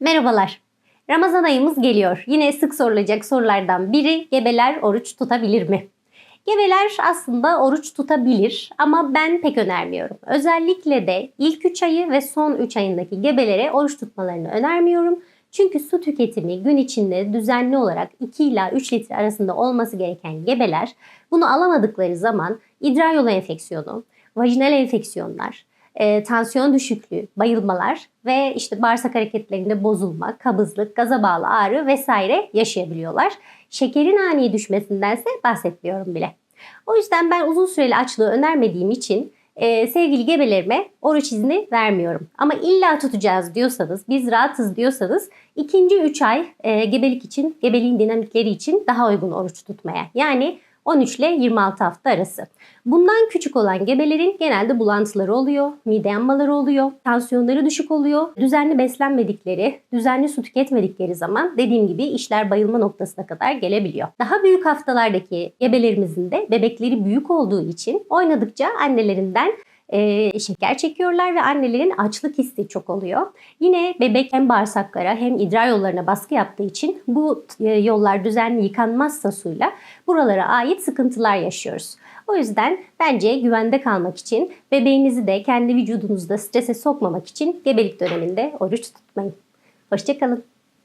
Merhabalar. Ramazan ayımız geliyor. Yine sık sorulacak sorulardan biri gebeler oruç tutabilir mi? Gebeler aslında oruç tutabilir ama ben pek önermiyorum. Özellikle de ilk 3 ayı ve son 3 ayındaki gebelere oruç tutmalarını önermiyorum. Çünkü su tüketimi gün içinde düzenli olarak 2 ila 3 litre arasında olması gereken gebeler bunu alamadıkları zaman idrar yolu enfeksiyonu, vajinal enfeksiyonlar, e, tansiyon düşüklüğü, bayılmalar ve işte bağırsak hareketlerinde bozulma, kabızlık, gaza bağlı ağrı vesaire yaşayabiliyorlar. Şekerin ani düşmesindense bahsetmiyorum bile. O yüzden ben uzun süreli açlığı önermediğim için e, sevgili gebelerime oruç izni vermiyorum. Ama illa tutacağız diyorsanız, biz rahatız diyorsanız ikinci 3 ay e, gebelik için, gebeliğin dinamikleri için daha uygun oruç tutmaya. Yani 13 ile 26 hafta arası. Bundan küçük olan gebelerin genelde bulantıları oluyor, mide yanmaları oluyor, tansiyonları düşük oluyor. Düzenli beslenmedikleri, düzenli su tüketmedikleri zaman dediğim gibi işler bayılma noktasına kadar gelebiliyor. Daha büyük haftalardaki gebelerimizin de bebekleri büyük olduğu için oynadıkça annelerinden e, şeker çekiyorlar ve annelerin açlık hissi çok oluyor. Yine bebek hem bağırsaklara hem idrar yollarına baskı yaptığı için bu e, yollar düzenli yıkanmazsa suyla buralara ait sıkıntılar yaşıyoruz. O yüzden bence güvende kalmak için bebeğinizi de kendi vücudunuzda strese sokmamak için gebelik döneminde oruç tutmayın. Hoşçakalın.